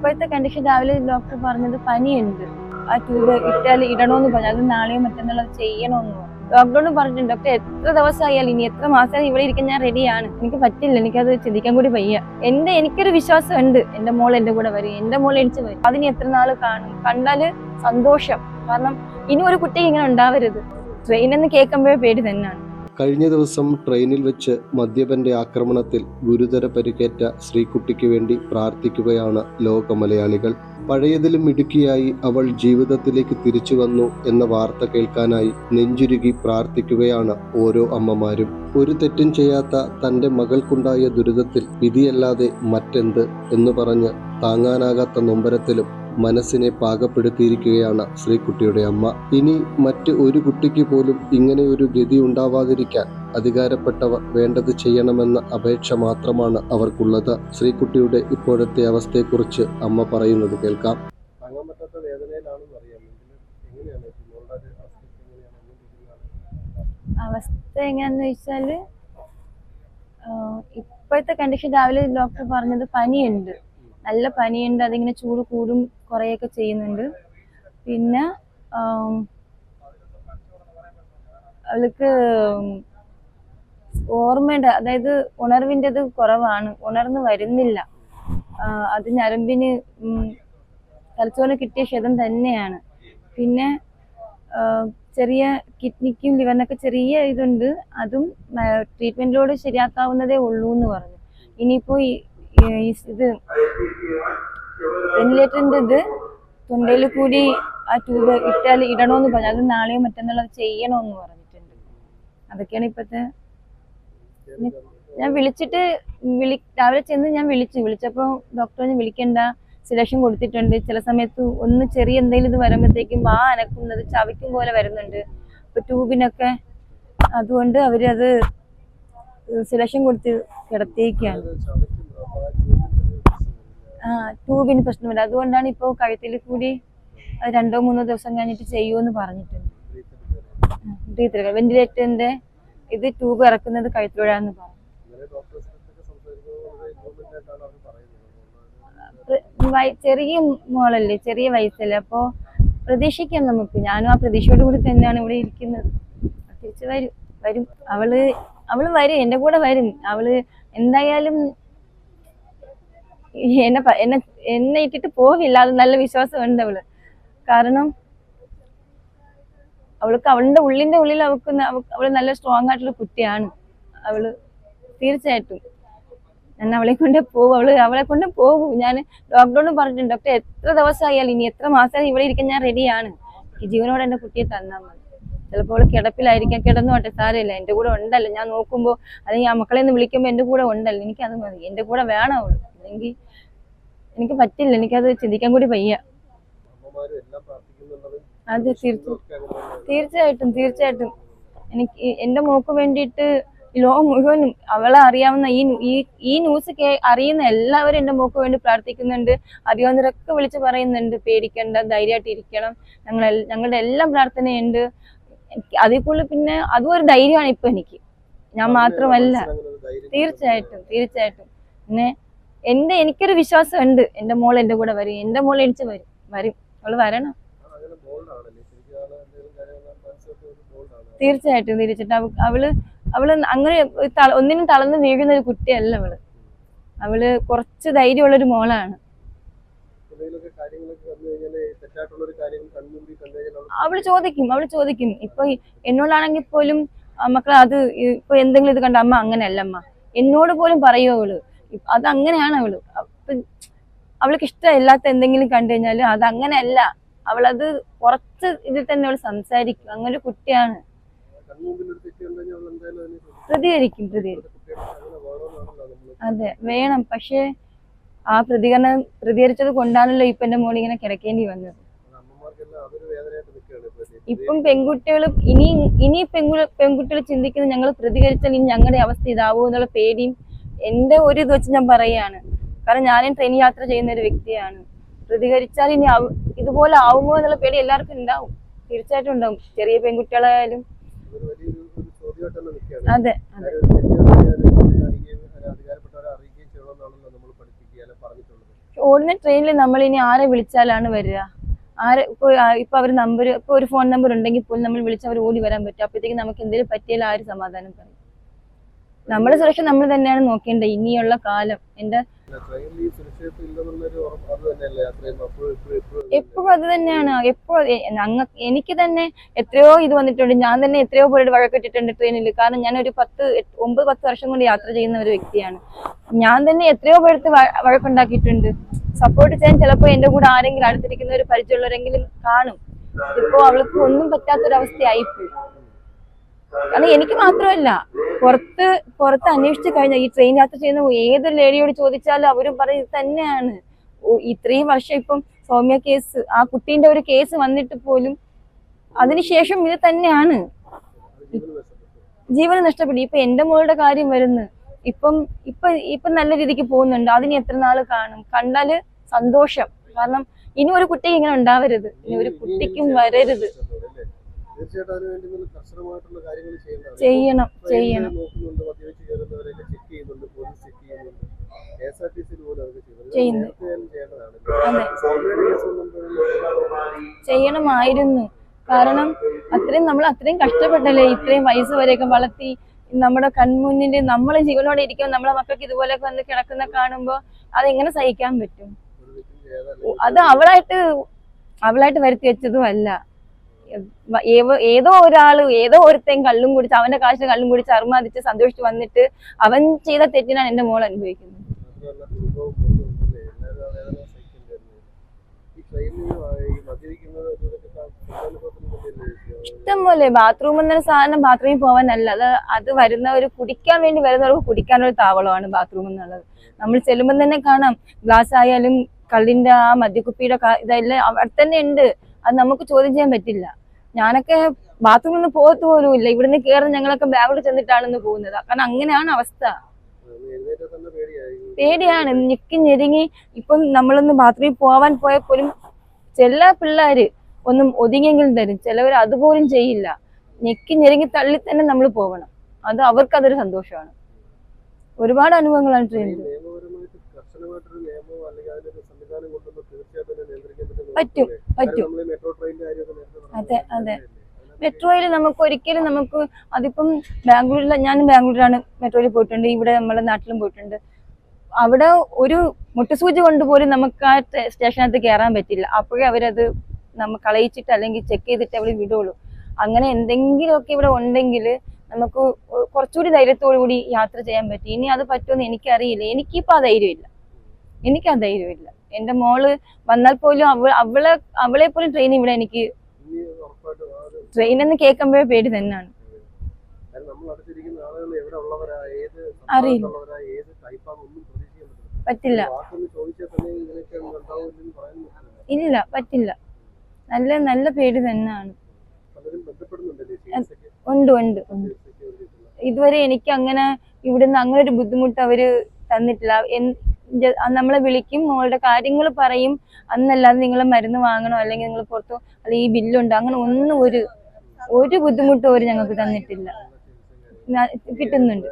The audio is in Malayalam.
ഇപ്പോഴത്തെ കണ്ടീഷൻ രാവിലെ ഡോക്ടർ പറഞ്ഞത് പനിയുണ്ട്. ആ ട്യൂബ് ഇട്ടാൽ ഇടണമെന്ന് പറഞ്ഞു. അത് നാളെയോ മറ്റന്നാളോ അത് ചെയ്യണമെന്ന് ഡോക്ടറോട് പറഞ്ഞിട്ടുണ്ട്. ഡോക്ടർ എത്ര ദിവസമായാലും ഇനി എത്ര മാസം ഇവിടെ ഇരിക്കാൻ ഞാൻ റെഡിയാണ് എനിക്ക് പറ്റില്ല. എനിക്കത് ചിന്തിക്കാൻ കൂടി വയ്യ. എന്റെ എനിക്കൊരു വിശ്വാസം ഉണ്ട് എന്റെ മോൾ എന്റെ കൂടെ വരും. എന്റെ മോൾ എണിച്ച് വരും. അതിന് എത്ര നാൾ കാണും? കണ്ടാൽ സന്തോഷം. കാരണം ഇനി ഒരു കുട്ടി ഇങ്ങനെ ഉണ്ടാവരുത്. ട്രെയിൻ എന്ന് കേൾക്കുമ്പോഴേ പേടി തന്നെയാണ്. കഴിഞ്ഞ ദിവസം ട്രെയിനിൽ വെച്ച് മദ്യപന്റെ ആക്രമണത്തിൽ ഗുരുതര പരിക്കേറ്റ ശ്രീകുട്ടിക്ക് വേണ്ടി പ്രാർത്ഥിക്കുകയാണ് ലോക മലയാളികൾ. പഴയതിലും ഇടുക്കിയായി അവൾ ജീവിതത്തിലേക്ക് തിരിച്ചു വന്നു എന്ന വാർത്ത കേൾക്കാനായി നെഞ്ചുരുകി പ്രാർത്ഥിക്കുകയാണ് ഓരോ അമ്മമാരും. ഒരു തെറ്റും ചെയ്യാത്ത തന്റെ മകൾക്കുണ്ടായ ദുരിതത്തിൽ വിധിയല്ലാതെ മറ്റെന്ത് എന്ന് പറഞ്ഞ് താങ്ങാനാകാത്ത നൊമ്പരത്തിലും മനസ്സിനെ പാകപ്പെടുത്തിയിരിക്കുകയാണ് ശ്രീകുട്ടിയുടെ അമ്മ. ഇനി മറ്റ് ഒരു കുട്ടിക്ക് പോലും ഇങ്ങനെ ഒരു ഗതി ഉണ്ടാവാതിരിക്കാൻ അധികാരപ്പെട്ടവർ വേണ്ടത് ചെയ്യണമെന്ന അപേക്ഷ മാത്രമാണ് അവർക്കുള്ളത്. ശ്രീകുട്ടിയുടെ ഇപ്പോഴത്തെ അവസ്ഥയെക്കുറിച്ച് അമ്മ പറയുന്നത് കേൾക്കാം. താങ്ങാൻ പറ്റാത്ത വേദനയിലാണെന്ന് അറിയാം. എങ്ങനെയാണ്? അവസ്ഥ എങ്ങനെയാന്ന് വെച്ചാൽ ആഹ് ഇപ്പോഴത്തെ കണ്ടീഷൻ രാവിലെ ഡോക്ടർ പറഞ്ഞത് പനിയുണ്ട്. നല്ല പനിയുണ്ട് അതിങ്ങനെ ചൂട് കൂടും കുറേയൊക്കെ ചെയ്യുന്നുണ്ട്. പിന്നെ അവൾക്ക് ഓർമ്മയുടെ അതായത് ഉണർവിന്റെത് കുറവാണ് ഉണർന്ന് വരുന്നില്ല. അത് ഞരമ്പിന് തലച്ചോറിന് കിട്ടിയ ക്ഷതം തന്നെയാണ്. പിന്നെ ചെറിയ കിഡ്നിക്കും ലിവറിനൊക്കെ ചെറിയ ഇതുണ്ട് അതും ട്രീറ്റ്മെന്റിലൂടെ ശരിയാക്കാവുന്നതേ ഉള്ളൂ എന്ന് പറഞ്ഞു. ഇനിയിപ്പോൾ ഈ ഇത് വെന്റിലേറ്ററിന്റെ ഇത് തൊണ്ടയിൽ കൂടി ആ ട്യൂബ് ഇട്ടാൽ ഇടണമെന്ന് പറഞ്ഞു. അത് നാളെയോ മറ്റന്നാളോ ചെയ്യണോന്ന് പറഞ്ഞിട്ടുണ്ട്. അതൊക്കെയാണ് ഇപ്പോഴത്തെ ഞാൻ വിളിച്ചിട്ട് വിളി രാവിലെ ചെന്ന് ഞാൻ വിളിച്ചു. വിളിച്ചപ്പോൾ ഡോക്ടറിനെ വിളിക്കണ്ട. സിലക്ഷൻ കൊടുത്തിട്ടുണ്ട്. ചില സമയത്ത് ഒന്ന് ചെറിയ എന്തെങ്കിലും ഇത് വരുമ്പോഴത്തേക്കും വാ അനക്കുന്നത് ചവിക്കും പോലെ വരുന്നുണ്ട്. ഇപ്പൊ ട്യൂബിനൊക്കെ അതുകൊണ്ട് അവരത് സിലക്ഷൻ കൊടുത്ത് കിടത്തിയേക്കാണ്. ആ പ്രശ്നം വരും അതുകൊണ്ടാണ് ഇപ്പോൾ കഴുത്തിൽ കൂടി രണ്ടോ മൂന്നോ ദിവസം കഴിഞ്ഞിട്ട് ചെയ്യുമെന്ന് പറഞ്ഞിട്ടുണ്ട്. വെന്റിലേറ്ററിന്റെ ഇത് ട്യൂബ് ഇറക്കുന്നത് കഴുത്തിലൂടെയാണെന്ന് പറഞ്ഞു. ചെറിയ മോളല്ലേ ചെറിയ വയസ്സല്ലേ. അപ്പോ പ്രതീക്ഷിക്കാം നമുക്ക്. ഞാനും ആ പ്രതീക്ഷയോട് കൂടി തന്നെയാണ് ഇവിടെ ഇരിക്കുന്നത്. തിരിച്ചു വരും വരും. അവൾ അവൾ വരും. എന്റെ കൂടെ വരും. അവൾ എന്തായാലും എന്നെ എന്നെ എന്നെ ഇട്ടിട്ട് പോവില്ല. അത് നല്ല വിശ്വാസമുണ്ട് അവൾ. കാരണം അവൾക്ക് അവളുടെ ഉള്ളിന്റെ ഉള്ളിൽ അവൾക്ക് അവൾ നല്ല സ്ട്രോങ് ആയിട്ടുള്ള കുട്ടിയാണ്. അവൾ തീർച്ചയായിട്ടും. ഞാൻ അവളെ കൊണ്ട് പോകും അവൾ അവളെ കൊണ്ട് പോകും ഞാൻ ഡോക്ടറോട് പറഞ്ഞിട്ടുണ്ട്. ഡോക്ടർ എത്ര ദിവസമായാലും ഇനി എത്ര മാസം ഇവിടെ ഇരിക്കാൻ ഞാൻ റെഡിയാണ് ജീവനോടെ എന്റെ കുട്ടിയെ തന്നാൽ മതി. ചിലപ്പോൾ കിടപ്പിലായിരിക്കാം. കിടന്നോട്ടെ സാരമില്ല. എന്റെ കൂടെ ഉണ്ടല്ലോ. ഞാൻ നോക്കുമ്പോൾ അല്ലെങ്കിൽ ആ മക്കളെ ഒന്ന് വിളിക്കുമ്പോൾ എന്റെ കൂടെ ഉണ്ടല്ലോ. എനിക്ക് അത് മതി. എന്റെ കൂടെ വേണം അവൾ. അല്ലെങ്കിൽ എനിക്ക് പറ്റില്ല എനിക്കത് ചിന്തിക്കാൻ കൂടി വയ്യ. അതെ തീർച്ചയായും തീർച്ചയായിട്ടും തീർച്ചയായിട്ടും. എനിക്ക് എന്റെ എന്റെ മോക്ക് വേണ്ടിയിട്ട് ലോകം മുഴുവനും അവളെ അറിയാവുന്ന ഈ ഈ ഈ ന്യൂസ് കേ അറിയുന്ന എല്ലാവരും എന്റെ മോക്ക് വേണ്ടി പ്രാർത്ഥിക്കുന്നുണ്ട്. അറിയാവുന്നവരൊക്കെ വിളിച്ച് പറയുന്നുണ്ട് പേടിക്കേണ്ട ധൈര്യമായിട്ട് ഇരിക്കണം. ഞങ്ങൾ ഞങ്ങളുടെ എല്ലാം പ്രാർത്ഥനയുണ്ട്. അതേ അതിൽ കൂടുതൽ പിന്നെ അതും ഒരു ധൈര്യമാണ് ഇപ്പൊ എനിക്ക്. ഞാൻ മാത്രമല്ല. തീർച്ചയായിട്ടും തീർച്ചയായിട്ടും. പിന്നെ എന്റെ എനിക്കൊരു വിശ്വാസം ഉണ്ട് എന്റെ മോൾ എന്റെ കൂടെ വരും. എന്റെ മോൾ എണിച്ച് വരും. വരും. അവൾ വരണം. തീർച്ചയായിട്ടും തിരിച്ചിട്ട് അവ- അവൾ അവൾ അങ്ങനെ ഒന്നിനും തളർന്ന് വീഴുന്ന ഒരു കുട്ടിയല്ല അവൾ. അവൾ കുറച്ച് ധൈര്യമുള്ള ഒരു മോളാണ്. അവൾ ചോദിക്കും അവൾ ചോദിക്കും. ഇപ്പൊ എന്നോടാണെങ്കിൽ പോലും മക്കളെ അത് ഇപ്പൊ എന്തെങ്കിലും ഇത് കണ്ട അമ്മ അങ്ങനെയല്ല അമ്മ. എന്നോട് പോലും പറയൂ അവൾ. ഇ- അത് അങ്ങനെയാണ് അവൾ. അവൾക്ക് അവൾക്ക് ഇഷ്ടമില്ലാത്ത എന്തെങ്കിലും കണ്ടു കഴിഞ്ഞാൽ അത് അങ്ങനെയല്ല അവളത് കുറച്ച് ഇതിൽ തന്നെ അവൾ സംസാരിക്കും. അങ്ങനെ ഒരു കുട്ടിയാണ്. പ്രതികരിക്കും പ്രതികരിക്കും. അതെ വേണം. പക്ഷെ ആ പ്രതികരണം പ്രതികരിച്ചത് കൊണ്ടാണല്ലോ ഇപ്പൊ എന്റെ മോൾ ഇങ്ങനെ കിടക്കേണ്ടി വന്നത്. ഇപ്പം പെൺകുട്ടികൾ ഇനി ഇനി പെൺകു പെൺകുട്ടികൾ ചിന്തിക്കുന്നത് ഞങ്ങൾ പ്രതികരിച്ചാൽ ഇനി ഞങ്ങളുടെ അവസ്ഥ ഇതാവോ എന്നുള്ള പേടിയും എന്റെ ഒരു ഇത് വെച്ച് ഞാൻ പറയാണ്. കാരണം ഞാനും ട്രെയിൻ യാത്ര ചെയ്യുന്ന ഒരു വ്യക്തിയാണ്. പ്രതികരിച്ചാൽ ഇനി ഇതുപോലെ ആവുമോ എന്നുള്ള പേടി എല്ലാവർക്കും ഉണ്ടാവും. തീർച്ചയായിട്ടും ഉണ്ടാവും. ചെറിയ പെൺകുട്ടികളായാലും. അതെ അതെ. ഓടുന്ന ട്രെയിനിൽ നമ്മൾ ഇനി ആരെ വിളിച്ചാലാണ് വരിക? ആരെ ഇപ്പൊ ഇപ്പോൾ ഇപ്പൊ അവർ നമ്പർ ഇപ്പൊ ഒരു ഫോൺ നമ്പർ ഉണ്ടെങ്കിൽ പോലും നമ്മൾ വിളിച്ച് അവർ ഓടി വരാൻ പറ്റും. അപ്പോഴത്തേക്ക് നമുക്ക് എന്തെങ്കിലും പറ്റിയാൽ ആര് സമാധാനം പറയും. നമ്മളെ സുരക്ഷ നമ്മൾ തന്നെയാണ് നോക്കേണ്ടത് ഇനിയുള്ള കാലം. എന്റെ എപ്പോഴും എപ്പോഴും അത് തന്നെയാണ്. എപ്പോ ഞങ്ങ എനിക്ക് തന്നെ എത്രയോ ഇത് വന്നിട്ടുണ്ട്. ഞാൻ തന്നെ എത്രയോ പേരുടെ വഴക്കിട്ടിട്ടുണ്ട് ട്രെയിനിൽ കാരണം ഞാൻ ഒരു പത്ത് ഒമ്പത് പത്ത് വർഷം കൊണ്ട് യാത്ര ചെയ്യുന്ന ഒരു വ്യക്തിയാണ്. ഞാൻ തന്നെ എത്രയോ പേർക്ക് വഴക്കുണ്ടാക്കിയിട്ടുണ്ട്. സപ്പോർട്ട് ചെയ്യാൻ ചിലപ്പോൾ എന്റെ കൂടെ ആരെങ്കിലും അടുത്തിരിക്കുന്ന ഒരു പരിചയമുള്ളവരെങ്കിലും കാണും. ഇപ്പോ അവൾക്ക് ഒന്നും പറ്റാത്തൊരവസ്ഥയായിപ്പോയി. കാരണം എനിക്ക് മാത്രമല്ല പുറത്ത് പുറത്ത് അന്വേഷിച്ചു കഴിഞ്ഞാൽ ഈ ട്രെയിൻ യാത്ര ചെയ്യുന്ന ഏത് ലേഡിയോട് ചോദിച്ചാലും അവരും പറയും തന്നെയാണ്. ഇത്രയും വർഷം ഇപ്പം സൗമ്യ കേസ് ആ കുട്ടീന്റെ ഒരു കേസ് വന്നിട്ട് പോലും അതിനുശേഷം ഇത് തന്നെയാണ്. ജീവൻ നഷ്ടപ്പെട്ടു. ഇപ്പൊ എന്റെ മോളുടെ കാര്യം വരുന്നു. ഇപ്പം ഇപ്പൊ ഇപ്പൊ നല്ല രീതിക്ക് പോകുന്നുണ്ട്. അതിന് എത്ര നാൾ കാണും? കണ്ടാൽ സന്തോഷം. കാരണം ഇനി ഒരു കുട്ടിക്ക് ഇങ്ങനെ ഉണ്ടാവരുത്. ഇനി ഒരു കുട്ടിക്കും വരരുത്. തീർച്ചയായിട്ടും കർശനമായിട്ടുള്ള കാര്യങ്ങൾ ചെയ്യേണ്ടതാണ്. ചെയ്യണം ചെയ്യണം. നോക്കുന്നുണ്ട് മദ്യപിച്ച് കയറുന്നവരെയൊക്കെ ചെക്ക് ചെയ്യുന്നുണ്ട് പോലീസ് ചെക്ക് ചെയ്യുന്നുണ്ട്. കെ എസ് ആർ ടി സിയിൽ പോലും അതൊക്കെ ചെയ്യുന്നുണ്ട് ഇത് ചെയ്യുന്നു. നേരത്തെ ചെയ്യേണ്ടതാണ്. അതെ. സൗമ്യയുടെ കേസ് വന്നപ്പോഴും ചെയ്യണമായിരുന്നു. കാരണം അത്രയും നമ്മൾ അത്രയും കഷ്ടപ്പെട്ടല്ലേ? ഇത്രയും വയസ്സ് വരെയൊക്കെ വളർത്തി നമ്മുടെ കൺമുന്നിൽ നമ്മളെ ജീവനോടെ ഇരിക്കുമ്പോൾ നമ്മളെ മക്കൾക്ക് ഇതുപോലെയൊക്കെ വന്ന് കിടക്കുന്ന കാണുമ്പോൾ അതെങ്ങനെ സഹിക്കാൻ പറ്റും? അത് അവളായിട്ട് അവളായിട്ട് വരുത്തി വെച്ചതും അല്ല. ഏതോ ഒരാൾ ഏതോ ഒരുത്തേം കള്ളും കുടിച്ച് അവന്റെ കാശിന് കള്ളും കുടിച്ച് അർമാദിച്ച് സന്തോഷിച്ച് വന്നിട്ട് അവൻ ചെയ്ത തെറ്റിനാണ് എന്റെ മോൾ അനുഭവിക്കുന്നത്. മാത്രമല്ല കുടുംബവും ബന്ധവും അല്ലേ എല്ലാവരും ആ വേദന സഹിക്കേണ്ടി വരുന്നത് ഈ ട്രെയിനിൽ ഈ മദ്യപിക്കുന്നത് ഇതൊക്കെ അനുഭവത്തിന് തന്നെയല്ലേ ഇഷ്ടം പോലെ ബാത്റൂം എന്നൊരു സാധനം ബാത്റൂമിൽ പോവാനല്ല അത് അത് ഒരു കുടിക്കാൻ വേണ്ടി വരുന്നവർക്ക് കുടിക്കാനൊരു താവളമാണ് ബാത്റൂം എന്നുള്ളത്. നമ്മൾ ചെല്ലുമ്പോൾ തന്നെ കാണാം. ഗ്ലാസ് ആയാലും കള്ളിന്റെ ആ മദ്യക്കുപ്പിയുടെ ഇതെല്ലാം അവിടെ തന്നെ ഉണ്ട്. അത് നമുക്ക് ചോദ്യം ചെയ്യാൻ പറ്റില്ല. ഞാനൊക്കെ ബാത്റൂമിൽ നിന്ന് പോകത്ത് പോലും ഇല്ല. ഇവിടുന്ന് കയറി ഞങ്ങളൊക്കെ ബാഗിൽ ചെന്നിട്ടാണെന്ന് പോകുന്നത്. കാരണം അങ്ങനെയാണ് അവസ്ഥ. പേടിയാണ്. ഞെക്കി ഞെരുങ്ങി. ഇപ്പം നമ്മളൊന്ന് ബാത്റൂമിൽ പോവാൻ പോയാൽ പോലും ചില പിള്ളേര് ഒന്നും ഒതുങ്ങിയെങ്കിലും തരും. ചിലവർ അതുപോലും ചെയ്യില്ല. ഞെക്കി ഞെരുങ്ങി തള്ളി തന്നെ നമ്മൾ പോകണം അത് അവർക്ക് അതൊരു സന്തോഷമാണ്. ഒരുപാട് അനുഭവങ്ങളാണ് ട്രെയിനിൽ പറ്റും. പറ്റും. നമ്മൾ. അതെ, അതെ. മെട്രോയിൽ നമുക്ക് ഒരിക്കലും നമുക്ക് അതിപ്പം ബാംഗ്ലൂരിൽ ഞാൻ ബാംഗ്ലൂരിലാണ് മെട്രോയിൽ പോയിട്ടുണ്ട്. ഇവിടെ നമ്മുടെ നാട്ടിലും പോയിട്ടുണ്ട്. അവിടെ ഒരു മുട്ടുസൂചി കൊണ്ട് പോലും നമുക്ക് ആ സ്റ്റേ- സ്റ്റേഷനകത്ത് കയറാൻ പറ്റില്ല. അപ്പോഴേ അവരത് നമ്മ കളയിച്ചിട്ട് അല്ലെങ്കിൽ ചെക്ക് ചെയ്തിട്ട് അവർ വിടുള്ളൂ. അങ്ങനെ എന്തെങ്കിലുമൊക്കെ ഇവിടെ ഉണ്ടെങ്കിൽ നമുക്ക് കുറച്ചുകൂടി ധൈര്യത്തോടു കൂടി യാത്ര ചെയ്യാൻ പറ്റും. ഇനി അത് പറ്റുമെന്ന് എനിക്കറിയില്ല. എനിക്കിപ്പോൾ ആ ധൈര്യമില്ല. എനിക്ക് ആ ധൈര്യമില്ല. എന്റെ മോൾ വന്നാൽ പോലും അവൾ അവളെ അവളെ പോലും ട്രെയിൻ ഇവിടെ എനിക്ക് ഇനി ഉറപ്പായിട്ടും ആ ഒരു ട്രെയിൻ എന്ന് കേൾക്കുമ്പോഴേ പേടി തന്നെയാണ്. അറിയില്ല. പറ്റില്ല. ഇല്ല പറ്റില്ല. നല്ല നല്ല പേടി തന്നെയാണ്. ഉണ്ട് ഉണ്ട് ഇതുവരെ എനിക്ക് അങ്ങനെ ഇവിടുന്ന് അങ്ങനെ ഒരു ബുദ്ധിമുട്ട് അവർ തന്നിട്ടില്ല. നമ്മളെ വിളിക്കും മോളുടെ കാര്യങ്ങൾ പറയും. അന്നല്ലാതെ നിങ്ങൾ മരുന്ന് വാങ്ങണോ അല്ലെങ്കിൽ നിങ്ങൾ പുറത്തു അല്ലെങ്കിൽ ഈ ബില്ലുണ്ടോ അങ്ങനെ ഒന്നും ഒരു ഒരു ബുദ്ധിമുട്ടും അവർ ഞങ്ങൾക്ക് തന്നിട്ടില്ല. കിട്ടുന്നുണ്ട്.